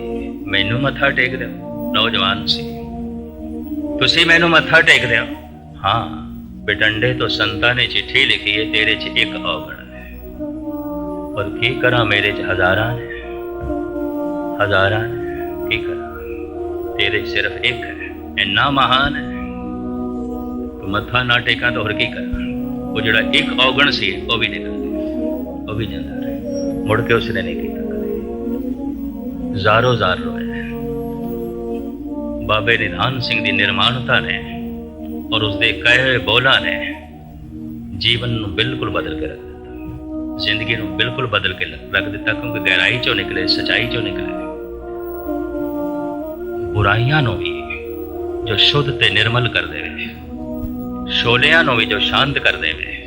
ਮੈਨੂੰ ਮੱਥਾ ਟੇਕ ਦਿਓ, ਨੌਜਵਾਨ ਸੀ। ਤੁਸੀਂ ਮੈਨੂੰ ਮੱਥਾ ਟੇਕ ਦਿਓ? ਹਾਂ, ਬਟੰਡੇ ਤੋਂ ਸੰਤਾਂ ਨੇ ਚਿੱਠੀ ਲਿਖੀ ਹੈ, ਤੇਰੇ 'ਚ ਇੱਕ ਔਗਣ ਹੈ। ਪਰ ਕੀ ਕਰਾਂ ਮੇਰੇ 'ਚ ਹਜ਼ਾਰਾਂ ਨੇ? ਹਜ਼ਾਰਾਂ ਨੇ, ਕੀ ਕਰਾਂ? ਤੇਰੇ 'ਚ ਸਿਰਫ ਇੱਕ ਹੈ, ਇੰਨਾ ਮਹਾਨ ਹੈ। ਮੱਥਾ ਨਾ ਟੇਕਾਂ ਤਾਂ ਹੋਰ ਕੀ ਕਰਾਂ? ਉਹ ਜਿਹੜਾ ਇੱਕ ਔਗਣ ਸੀ, ਉਹ ਵੀ ਨਿਕਲ ਗਿਆ। ਉਹ ਵੀ ਜਾਂਦਾ ਰਿਹਾ। ਮੁੜ ਕੇ ਉਸਨੇ ਨਹੀਂ ਕੀਤਾ ਕਦੇ। ਜ਼ਾਰੋ ਜ਼ਾਰ ਰੋਏ। ਬਾਬੇ ਨਿਧਾਨ ਸਿੰਘ ਦੀ ਨਿਰਮਾਣਤਾ ਨੇ ਔਰ ਉਸਦੇ ਕਹੇ ਹੋਏ ਬੋਲਾਂ ਨੇ ਜੀਵਨ ਨੂੰ ਬਿਲਕੁਲ ਬਦਲ ਕੇ ਰੱਖ ਦਿੱਤਾ। ਜ਼ਿੰਦਗੀ ਨੂੰ ਬਿਲਕੁਲ ਬਦਲ ਕੇ ਰੱਖ ਦਿੱਤਾ ਕਿਉਂਕਿ ਗਹਿਰਾਈ ਚੋਂ ਨਿਕਲੇ, ਸਚਾਈ ਚੋਂ ਨਿਕਲੇ। ਬੁਰਾਈਆਂ ਨੂੰ ਵੀ ਜੋ ਸ਼ੁੱਧ ਤੇ ਨਿਰਮਲ ਕਰ ਦੇਵੇ ਸ਼ੋਲਿਆਂ ਨੂੰ ਵੀ ਜੋ ਸ਼ਾਂਤ ਕਰ ਦੇਵੇ।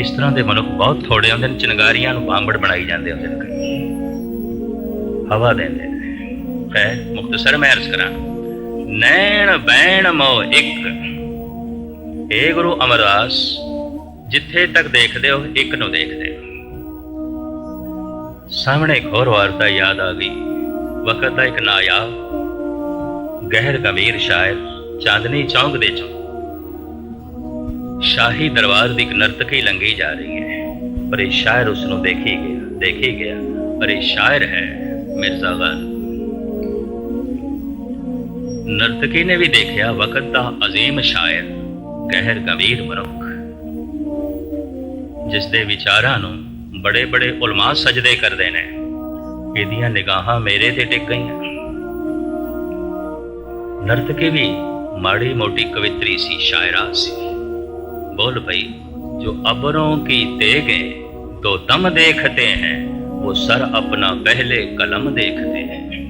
ਇਸ ਤਰ੍ਹਾਂ ਦੇ ਮਨੁੱਖ ਬਹੁਤ ਥੋੜੇ ਹੁੰਦੇ ਨੇ ਚਿਨਗਾਰੀਆਂ ਨੂੰ ਬਾਂਬੜ ਬਣਾਈ ਜਾਂਦੇ ਹੁੰਦੇ ਨੇ ਹਵਾ ਦਿੰਦੇ ਨੇ। ਹੈ ਮੁਖਤਸਰ ਮੈਂ ਅਰਜ਼ ਕਰਾਂ। ਨੈਣ ਬੈਣ ਮੋ ਇੱਕ। ਏ ਗੁਰੂ ਅਮਰਦਾਸ, ਜਿੱਥੇ ਤੱਕ ਦੇਖਦੇ ਹੋ, ਇੱਕ ਨੂੰ ਦੇਖਦੇ ਹੋ। ਸਾਹਮਣੇ ਹੋਰ ਵਾਰਤਾ ਯਾਦ ਆ ਗਈ। ਵਕਤ ਦਾ ਇੱਕ ਨਾਯਾਬ ਗਹਿਰ ਗੰਭੀਰ ਸ਼ਾਇਰ, ਚਾਂਦਨੀ ਚੌਂਕ ਦੇ ਚੋਂ ਸ਼ਾਹੀ ਦਰਬਾਰ ਦੀ ਇੱਕ ਨਰਤਕੀ ਲੰਗੀ ਜਾ ਰਹੀ ਹੈ। ਪਰ ਇਹ ਸ਼ਾਇਰ ਉਸ ਨੂੰ ਦੇਖੀ ਗਿਆ ਦੇਖੀ ਗਿਆ। ਪਰ ਇਹ ਸ਼ਾਇਰ ਹੈ ਮਿਰਜ਼ਾ ਗਾਲਿਬ ਨਰਤਕੀ ਨੇ ਵੀ ਦੇਖਿਆ, ਵਕਤ ਦਾ ਅਜ਼ੀਮ ਸ਼ਾਇਰ ਕਹਿਰ ਗੰਭੀਰ ਮਨੁੱਖ। ਜਿਸ ਦੇ ਵਿਚਾਰਾਂ ਨੂੰ ਬੜੇ ਬੜੇ ਉਲਮਾ ਸਜਦੇ ਕਰਦੇ ਨੇ, ਇਹਦੀਆਂ ਨਿਗਾਹਾਂ ਮੇਰੇ ਤੇ ਟਿਕ ਗਈਆਂ। ਨਰਤਕੀ ਵੀ ਮਾੜੀ ਮੋਟੀ ਕਵਿਤਰੀ ਸੀ, ਸ਼ਾਇਰਾ ਸੀ। बोल भाई जो अबरों की तेगे तो दम देखते हैं वो सर अपना पहले कलम देखते हैं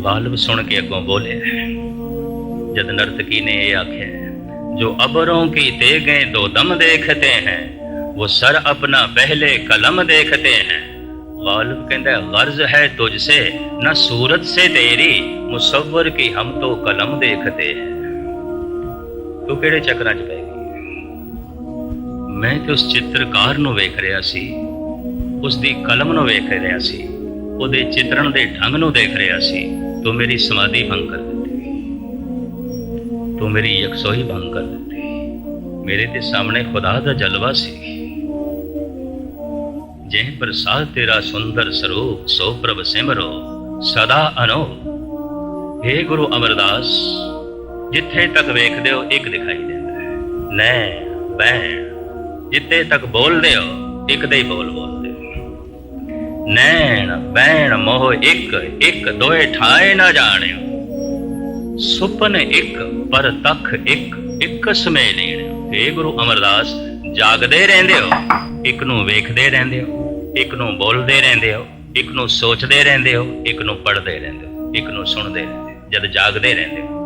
वाल्व सुन के अगों बोले जद नर्तकी ने ये आखे जो अबरों की तेगे दो दम देखते हैं वो सर अपना पहले कलम देखते हैं गालिब कहता है गर्ज है तुझसे न सूरत से तेरी मुसव्वर की हम तो कलम देखते हैं ਤੂੰ ਕਿਹੜੇ ਚੱਕਰਾਂ 'ਚ ਪੈ ਗਈ? ਮੈਂ ਤੇ ਉਸ ਚਿੱਤਰਕਾਰ ਨੂੰ ਵੇਖ ਰਿਹਾ ਸੀ, ਉਸ ਦੀ ਕਲਮ ਨੂੰ ਵੇਖ ਰਿਹਾ ਸੀ, ਉਹਦੇ ਚਿੱਤਰਣ ਦੇ ਢੰਗ ਨੂੰ ਦੇਖ ਰਿਹਾ ਸੀ। ਤੂੰ ਮੇਰੀ ਸਮਾਧੀ ਭੰਗ ਕਰ ਦਿੱਤੀ। ਤੂੰ ਮੇਰੀ ਯਕਸੋਈ ਭੰਗ ਕਰ ਦਿੱਤੀ। ਮੇਰੇ ਤੇ ਸਾਹਮਣੇ ਖੁਦਾ ਦਾ ਜਲਵਾ ਸੀ। ਜਿਹ ਪ੍ਰਸਾਦ ਤੇਰਾ ਸੁੰਦਰ ਸਰੂਪ, ਸੋ ਪ੍ਰਭ ਸਿਮਰੋ, ਸਦਾ ਅਨੋ। हे ਗੁਰੂ ਅਮਰਦਾਸ। ਜਿੱਥੇ ਤੱਕ ਵੇਖਦੇ ਹੋ, ਇੱਕ ਦਿਖਾਈ ਦਿੰਦਾ ਹੈ। ਨੈ ਬੈਣ ਜਿੱਥੇ ਤੱਕ ਬੋਲਦੇ ਹੋ, ਇੱਕ ਦੇ ਹੀ ਬੋਲ ਬੋਲਦੇ ਹੋ। ਨੈਣ ਬੈਣ ਮੋਹ ਇੱਕ ਇੱਕ ਦੋਏ ਠਾਏ ਨਾ ਜਾਣਿਓ। ਸੁਪਨ ਇੱਕ, ਪਰ ਤਖ ਇੱਕ ਇੱਕ ਸਮੇ ਲੈਣ ਏ ਗੁਰੂ ਅਮਰਦਾਸ, ਜਾਗਦੇ ਰਹਿੰਦੇ ਹੋ, ਇੱਕ ਨੂੰ ਵੇਖਦੇ ਰਹਿੰਦੇ ਹੋ, ਇੱਕ ਨੂੰ ਬੋਲਦੇ ਰਹਿੰਦੇ ਹੋ, ਇੱਕ ਨੂੰ ਸੋਚਦੇ ਰਹਿੰਦੇ ਹੋ, ਇੱਕ ਨੂੰ ਪੜ੍ਹਦੇ ਰਹਿੰਦੇ ਹੋ, ਇੱਕ ਨੂੰ ਸੁਣਦੇ ਰਹਿੰਦੇ ਜਦ ਜਾਗਦੇ ਰਹਿੰਦੇ ਹੋ।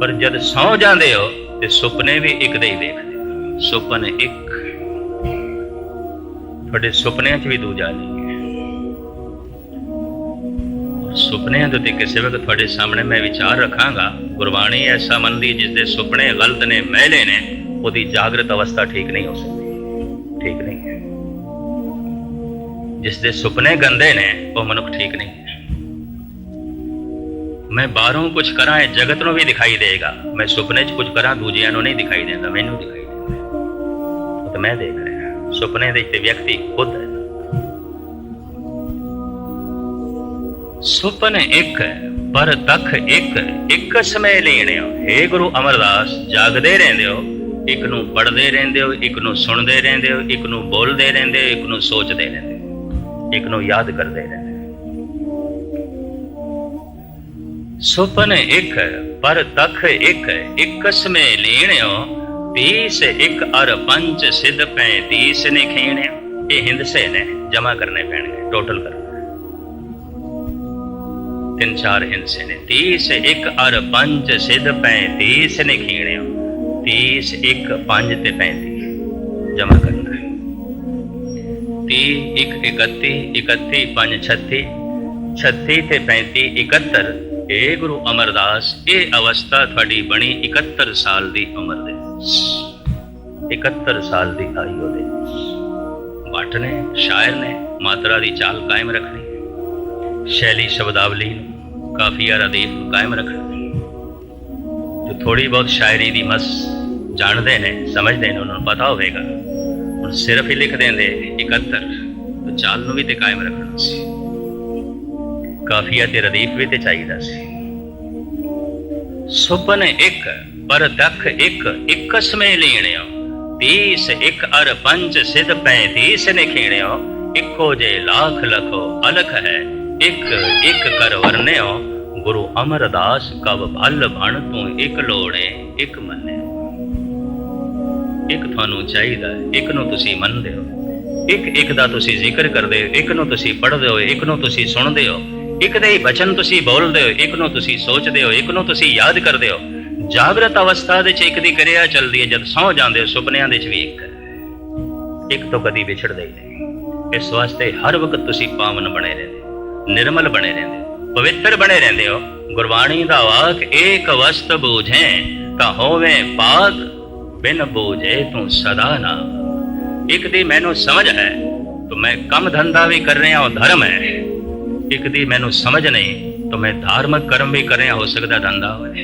ਪਰ ਜਦ ਸੌ ਜਾਂਦੇ ਹੋ ਤੇ ਸੁਪਨੇ ਵੀ ਇੱਕ ਦੇ ਹੀ ਵੇਖਦੇ ਸੁਪਨ ਇੱਕ। ਤੁਹਾਡੇ ਸੁਪਨਿਆਂ 'ਚ ਵੀ ਦੂਜਾ ਨਹੀਂ ਸੁਪਨਿਆਂ ਦੇ ਉੱਤੇ ਕਿਸੇ ਵਕਤ ਤੁਹਾਡੇ ਸਾਹਮਣੇ ਮੈਂ ਵਿਚਾਰ ਰੱਖਾਂਗਾ, ਗੁਰਬਾਣੀ ਐਸਾ ਮੰਨਦੀ ਜਿਸ ਦੇ ਸੁਪਨੇ ਗਲਤ ਨੇ ਮਹਿਲੇ ਨੇ, ਉਹਦੀ ਜਾਗਰਤ ਅਵਸਥਾ ਠੀਕ ਨਹੀਂ ਹੋ ਸਕਦੀ। ਠੀਕ ਨਹੀਂ ਹੈ। ਜਿਸ ਦੇ ਸੁਪਨੇ ਗੰਦੇ ਨੇ, ਉਹ ਮਨੁੱਖ ਠੀਕ ਨਹੀਂ। ਮੈਂ ਬਾਹਰੋਂ ਕੁਝ ਕਰਾਂ ਇਹ ਜਗਤ ਨੂੰ ਵੀ ਦਿਖਾਈ ਦੇਗਾ ਮੈਂ ਸੁਪਨੇ 'ਚ ਕੁਝ ਕਰਾਂ ਦੂਜਿਆਂ ਨੂੰ ਨਹੀਂ ਦਿਖਾਈ ਦਿੰਦਾ ਮੈਨੂੰ ਦਿਖਾਈ ਦਿੰਦਾ ਤਾਂ ਮੈਂ ਦੇਖ ਰਿਹਾ ਸੁਪਨੇ ਦੇ ਵਿੱਚ ਵਿਅਕਤੀ ਖੁਦ ਹੈ ਸੁਪਨ ਇੱਕ ਪਰ ਤਖ ਇੱਕ ਇੱਕ ਸਮੇਂ ਲੈਣਿਓ ਏ ਗੁਰੂ ਅਮਰਦਾਸ ਜਾਗਦੇ ਰਹਿੰਦੇ ਹੋ ਇੱਕ ਨੂੰ ਪੜ੍ਹਦੇ ਰਹਿੰਦੇ ਹੋ ਇੱਕ ਨੂੰ ਸੁਣਦੇ ਰਹਿੰਦੇ ਹੋ ਇੱਕ ਨੂੰ ਬੋਲਦੇ ਰਹਿੰਦੇ ਹੋ ਇੱਕ ਨੂੰ ਸੋਚਦੇ ਰਹਿੰਦੇ ਹੋ ਇੱਕ ਨੂੰ ਯਾਦ ਕਰਦੇ ਰਹਿੰਦੇ ਹੋ ਸੁਪਨ ਇੱਕ ਪਰ ਤਖ ਇੱਕ ਇੱਕ ਸਮੇਂ ਲੈਣਿਓ ਤੀਸ ਇੱਕ ਅਰ ਪੰਜ ਸਿੱਧ ਪੈਂਤੀਸ ਨੇ ਖੇਣਿਓ ਇਹ ਹਿੰਦਸੇ ਨੇ ਜਮਾ ਕਰਨੇ ਪੈਣਗੇ ਟੋਟਲ ਕਰਨਾ ਤਿੰਨ ਚਾਰ ਹਿੰਸੇ ਨੇ 30 ਇੱਕ ਅਰ ਪੰਜ ਸਿੱਧ 35 ਨੇ ਖੀਣਿਓ 30 ਇੱਕ ਪੰਜ ਤੇ 35 ਜਮਾ ਕਰਨਾ ਹੈ 30 ਇੱਕ 31 31 ਪੰਜ 36 36 ਤੇ 35 71 ਏ ਗੁਰੂ ਅਮਰਦਾਸ, ਇਹ ਅਵਸਥਾ ਤੁਹਾਡੀ ਬਣੀ 71 ਸਾਲ ਦੀ ਉਮਰ ਦੇ ਵਿੱਚ। 71 ਸਾਲ ਦੀ ਆਯੂ ਦੇ ਵਿੱਚ। ਭੱਟ ਨੇ, ਸ਼ਾਇਰ ਨੇ, ਮਾਤਰਾ ਦੀ ਚਾਲ ਕਾਇਮ ਰੱਖਣੀ। ਸ਼ੈਲੀ ਸ਼ਬਦਾਵਲੀ ਨੂੰ ਕਾਫੀਆ ਰਦੀਫ ਨੂੰ ਕਾਇਮ ਰੱਖਣੀ। ਜੋ ਥੋੜੀ ਬਹੁਤ ਸ਼ਾਇਰੀ ਦੀ ਮਸ ਜਾਣਦੇ ਨੇ, ਸਮਝਦੇ ਨੇ, ਉਹਨਾਂ ਨੂੰ ਪਤਾ ਹੋਵੇਗਾ। ਹੁਣ ਸਿਰਫ ਹੀ ਲਿਖ ਦਿੰਦੇ 71 ਤੇ ਚਾਲ ਨੂੰ ਵੀ ਤੇ ਕਾਇਮ ਰੱਖਣਾ ਸੀ। ਕਾਫੀਆ ਤੇ ਰਦੀਫ ਵੀ ਤੇ ਚਾਹੀਦਾ ਸੀ। ਸੁਪਨ ਇੱਕ, ਪਰ ਦਖ ਇੱਕ ਇੱਕ ਸਮੇਂ ਲੈਣਿਓ। 30 ਇੱਕ ਅਰ ਪੰਜ ਸਿੱਧ 35 ਨੇ ਖੇਣਿਓ। ਇੱਕੋ ਜੇ ਲੱਖ ਲਖੋ ਅਲਖ ਹੈ, ਇੱਕ ਇੱਕ ਕਰ ਵਰਨਿਓ ਗੁਰੂ ਅਮਰਦਾਸ ਕਬ ਭਲ ਬਣ ਤੂੰ ਇੱਕ ਲੋੜੇ, ਇੱਕ ਮੰਨੇ ਇੱਕ ਤੁਹਾਨੂੰ ਚਾਹੀਦਾ ਇੱਕ ਨੂੰ ਤੁਸੀਂ ਮੰਨਦੇ ਹੋ। ਇੱਕ ਇੱਕ ਦਾ ਤੁਸੀਂ ਜ਼ਿਕਰ ਕਰਦੇ ਹੋ, ਇੱਕ ਨੂੰ ਤੁਸੀਂ ਪੜ੍ਹਦੇ ਹੋ, ਇੱਕ ਨੂੰ ਤੁਸੀਂ ਸੁਣਦੇ ਹੋ। ਇੱਕ ਦੇ ਹੀ ਬਚਨ ਤੁਸੀਂ ਬੋਲਦੇ ਹੋ, ਇੱਕ ਨੂੰ ਤੁਸੀਂ ਸੋਚਦੇ ਹੋ, ਇੱਕ ਨੂੰ ਤੁਸੀਂ ਯਾਦ ਕਰਦੇ ਹੋ। ਜਾਗਰਤ ਅਵਸਥਾ ਦੇ ਚ ਇੱਕ ਦੀ ਕਿਰਿਆ ਚੱਲਦੀ ਹੈ, ਜਦ ਸੌ ਜਾਂਦੇ ਹੋ, ਸੁਪਨਿਆਂ ਦੇ ਚ ਵੀ ਇੱਕ। ਇੱਕ ਤੋਂ ਕਦੀ ਵਿਛੜਦੇ ਹੀ ਨਹੀਂ। ਇਸ ਵਾਸਤੇ ਹਰ ਵਕਤ ਤੁਸੀਂ ਪਾਵਨ ਬਣੇ ਰਹਿੰਦੇ ਨਿਰਮਲ ਬਣੇ ਰਹਿੰਦੇ ਪਵਿੱਤਰ ਬਣੇ ਰਹਿੰਦੇ ਹੋ। ਗੁਰਬਾਣੀ ਦਾ ਵਾਕ, ਏਕ ਵਸਤ ਬੂਝੇ, ਤਾਂ ਹੋਵੇ ਪਾਕ ਬਿਨ ਬੂਝੇ ਤੂੰ ਸਦਾ ਨਾ। ਇੱਕ ਦੀ ਮੈਨੂੰ ਸਮਝ ਹੈ, ਤਾਂ ਮੈਂ ਕੰਮ ਧੰਦਾ ਵੀ ਕਰ ਰਿਹਾ ਹਾਂ ਧਰਮ ਹੈ। ਇੱਕ ਦੀ ਮੈਨੂੰ ਸਮਝ ਨਹੀਂ, ਤਾਂ ਮੈਂ ਧਾਰਮਿਕ ਕਰਮ ਵੀ ਕਰਿਆ, ਹੋ ਸਕਦਾ ਦੰਦਾ ਹੋਵੇ।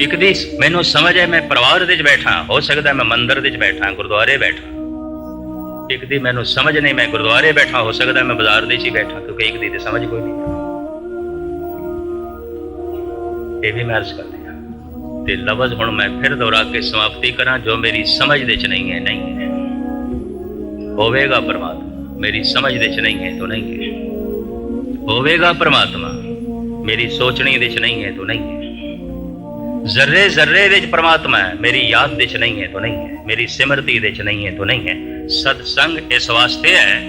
ਇੱਕ ਦੀ ਮੈਨੂੰ ਸਮਝ ਹੈ, ਮੈਂ ਪਰਿਵਾਰ ਦੇ ਵਿੱਚ ਬੈਠਾ, ਹੋ ਸਕਦਾ ਮੈਂ ਮੰਦਿਰ ਦੇ ਵਿੱਚ ਬੈਠਾ, ਗੁਰਦੁਆਰੇ ਬੈਠਾ। ਇੱਕ ਦੀ ਮੈਨੂੰ ਸਮਝ ਨਹੀਂ, ਮੈਂ ਗੁਰਦੁਆਰੇ ਬੈਠਾ, ਹੋ ਸਕਦਾ ਮੈਂ ਬਾਜ਼ਾਰ ਦੇ ਵਿੱਚ ਹੀ ਬੈਠਾ, ਕਿਉਂਕਿ ਇੱਕ ਦੀ ਤੇ ਸਮਝ ਕੋਈ ਨਹੀਂ। ਇਹ ਵੀ ਮੈਂ ਅਰਜ਼ ਕਰਦੀ ਹਾਂ। ਤੇ ਲਫ਼ਜ਼ ਹੁਣ ਮੈਂ ਫਿਰ ਦੁਹਰਾ ਕੇ ਸਮਾਪਤੀ ਕਰਾਂ, ਜੋ ਮੇਰੀ ਸਮਝ ਦੇ ਚ ਨਹੀਂ ਹੈ ਨਹੀਂ ਹੈ। ਹੋਵੇਗਾ ਪਰਮਾਤਮਾ। ਮੇਰੀ ਸਮਝ ਦੇ ਚ ਨਹੀਂ ਹੈ, ਤਾਂ ਨਹੀਂ ਹੈ। ਹੋਵੇਗਾ ਪਰਮਾਤਮਾ, ਮੇਰੀ ਸੋਚਣੀ ਦੇ ਚ ਨਹੀਂ ਹੈ, ਤਾਂ ਨਹੀਂ ਹੈ। ਜ਼ਰਰੇ ਜ਼ਰਰੇ ਵਿੱਚ ਪ੍ਰਮਾਤਮਾ ਹੈ, ਮੇਰੀ ਯਾਦ ਵਿੱਚ ਨਹੀਂ ਹੈ, ਤਾਂ ਨਹੀਂ ਹੈ। ਮੇਰੀ ਸਿਮਰਤੀ ਵਿੱਚ ਨਹੀਂ ਹੈ, ਤਾਂ ਨਹੀਂ ਹੈ। ਸਤ ਸੰਗ ਇਸ ਵਾਸਤੇ ਹੈ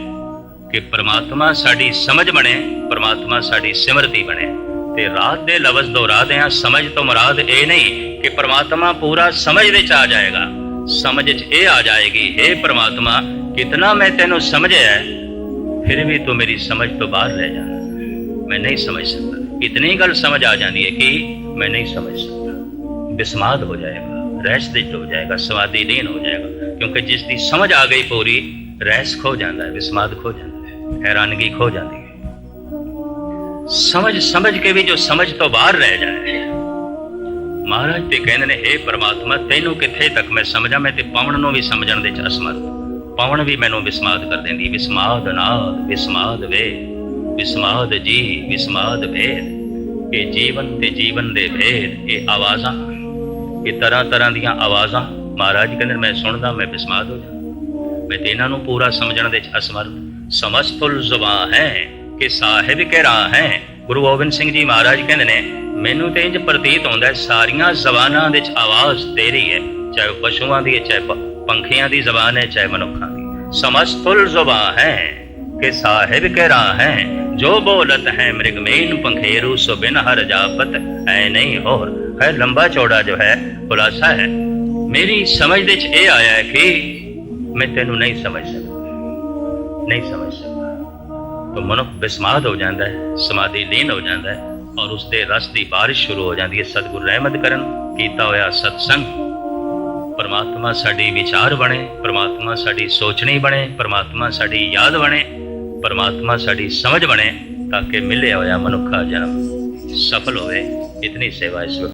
ਕਿ ਪ੍ਰਮਾਤਮਾ ਸਾਡੀ ਸਮਝ ਬਣੇ, ਪ੍ਰਮਾਤਮਾ ਸਾਡੀ ਸਿਮਰਤੀ ਬਣੇ। ਤੇ ਰਾਤ ਦੇ ਲਫ਼ਜ਼ ਦੁਹਰਾਦੇ ਆ ਸਮਝ ਤੋਂ ਮੁਰਾਦ ਇਹ ਨਹੀਂ ਕਿ ਪ੍ਰਮਾਤਮਾ ਪੂਰਾ ਸਮਝ ਵਿੱਚ ਆ ਜਾਏਗਾ। ਸਮਝ 'ਚ ਇਹ ਆ ਜਾਏਗੀ हे ਪ੍ਰਮਾਤਮਾ ਕਿਤਨਾ ਮੈਂ ਤੈਨੂੰ ਸਮਝਿਆ ਫਿਰ ਵੀ ਤੂੰ ਮੇਰੀ ਸਮਝ ਤੋਂ ਬਾਹਰ ਰਹਿ ਜਾਣਾ ਮੈਂ ਨਹੀਂ ਸਮਝ ਸਕਦਾ ਇਤਨੀ ਗੱਲ ਸਮਝ ਆ ਜਾਂਦੀ ਹੈ ਕਿ ਮੈਂ ਨਹੀਂ ਸਮਝ ਸਕਦਾ ਬਿਸਮਾਦ ਹੋ ਜਾਏਗਾ ਰਹਿਸ਼ ਦੇ ਹੋ ਜਾਏਗਾ ਸਵਾਦੀ ਲੀਨ ਹੋ ਜਾਏਗਾ ਕਿਉਂਕਿ ਜਿਸ ਦੀ ਸਮਝ ਆ ਗਈ ਪੂਰੀ ਰਹਿਸ਼ ਖੋ ਜਾਂਦਾ ਹੈ ਬਿਸਮਾਦ ਖੋ ਜਾਂਦਾ ਹੈ ਹੈਰਾਨਗੀ ਖੋ ਜਾਂਦੀ ਹੈ ਸਮਝ ਸਮਝ ਕੇ ਵੀ ਜੋ ਸਮਝ ਤੋਂ ਬਾਹਰ ਰਹਿ ਜਾਏ ਮਹਾਰਾਜ ਤੇ ਕਹਿੰਦੇ ਨੇ हे ਪਰਮਾਤਮਾ ਤੈਨੂੰ ਕਿੱਥੇ ਤੱਕ ਮੈਂ ਸਮਝਾਂ ਮੈਂ ਤੇ ਪਵਨ ਨੂੰ ਵੀ ਸਮਝਣ ਦੇ ਚ ਅਸਮਰਥ ਪਵਨ ਵੀ ਮੈਨੂੰ ਵਿਸਮਾਦ ਕਰ ਦਿੰਦੀ ਵਿਸਮਾਦ ਨਾਦ ਵਿਸਮਾਦ ਵੇ ਵਿਸਮਾਦ ਜੀ ਵਿਸਮਾਦ ਭੇਦ। ਇਹ ਜੀਵਨ ਤੇ ਜੀਵਨ ਦੇ ਭੇਦ ਇਹ ਆਵਾਜ਼ਾਂ ਇਹ ਤਰ੍ਹਾਂ ਤਰ੍ਹਾਂ ਦੀਆਂ ਆਵਾਜ਼ਾਂ। ਮਹਾਰਾਜ ਕਹਿੰਦੇ ਨੇ, ਮੈਂ ਸੁਣਦਾ ਮੈਂ ਵਿਸਮਾਦ ਹੋ ਜਾਂਦਾ। ਮੈਂ ਤੇ ਇਹਨਾਂ ਨੂੰ ਪੂਰਾ ਸਮਝਣ ਦੇ ਚ ਅਸਮਰਥ। ਸਮਸਤੁਲ ਜ਼ੁਬਾਨ ਹੈ ਕਿ ਸਾਹਿਬ ਕਹਿ ਰਹਾ ਹੈ। ਗੁਰੂ ਗੋਬਿੰਦ ਸਿੰਘ ਜੀ ਮਹਾਰਾਜ ਕਹਿੰਦੇ ਨੇ ਮੈਨੂੰ ਤੇ ਇੰਜ ਪ੍ਰਤੀਤ ਹੁੰਦਾ ਸਾਰੀਆਂ ਜ਼ਬਾਨਾਂ ਦੇ ਚ ਆਵਾਜ਼ ਤੇਰੀ ਹੈ ਚਾਹੇ ਉਹ ਪਸ਼ੂਆਂ ਦੀ ਹੈ ਚਾਹੇ ਪੰਖੀਆਂ ਦੀ ਜ਼ਬਾਨ ਹੈ, ਚਾਹੇ ਮਨੁੱਖਾਂ ਦੀ। ਸਮਸਤੁਲ ਜ਼ੁਬਾਨ ਹੈ ਕਿ ਸਾਹਿਬ ਕਹਿ ਰਹਾ ਹੈ, ਜੋ ਬੋਲਤ ਹੈ ਮ੍ਰਿਗਮੇਨ ਪੰਖੇਰੂ, ਸੋ ਬਿਨ ਹਰ ਜਾਪਤ ਹੈ ਨਹੀਂ ਹੋਰ। ਹੈ ਲੰਬਾ ਚੌੜਾ ਜੋ ਹੈ, ਖੁਲਾਸਾ ਹੈ। ਮੇਰੀ ਸਮਝ ਦੇ ਚ ਇਹ ਆਇਆ ਹੈ ਕਿ ਮੈਂ ਤੈਨੂੰ ਨਹੀਂ ਸਮਝ ਸਕਦਾ। ਨਹੀਂ ਸਮਝ ਸਕਦਾ। तो ਮਨੁੱਖ ਬਿਸਮਾਦ ਹੋ ਜਾਂਦਾ ਹੈ ਸਮਾਧੀ ਲੀਨ ਹੋ ਜਾਂਦਾ ਹੈ, ਔਰ ਉਸ ਦੇ ਰਸ ਦੀ ਬਾਰਿਸ਼ ਸ਼ੁਰੂ ਹੋ ਜਾਂਦੀ ਹੈ। ਸਤਿਗੁਰ ਰਹਿਮਤ ਕਰਨ, ਕੀਤਾ ਹੋਇਆ ਸਤਸੰਗ ਪਰਮਾਤਮਾ ਸਾਡੀ ਵਿਚਾਰ ਬਣੇ, ਪਰਮਾਤਮਾ ਸਾਡੀ ਸੋਚਣੀ ਬਣੇ, ਪਰਮਾਤਮਾ ਸਾਡੀ ਯਾਦ ਬਣੇ, ਪਰਮਾਤਮਾ ਸਾਡੀ ਸਮਝ ਬਣੇ, ਤਾਂ ਕਿ ਮਿਲਿਆ ਹੋਇਆ ਮਨੁੱਖਾ ਜਨਮ ਸਫਲ ਹੋਵੇ, ਇਤਨੀ ਸੇਵਾ ਇਸ ਵਕਤ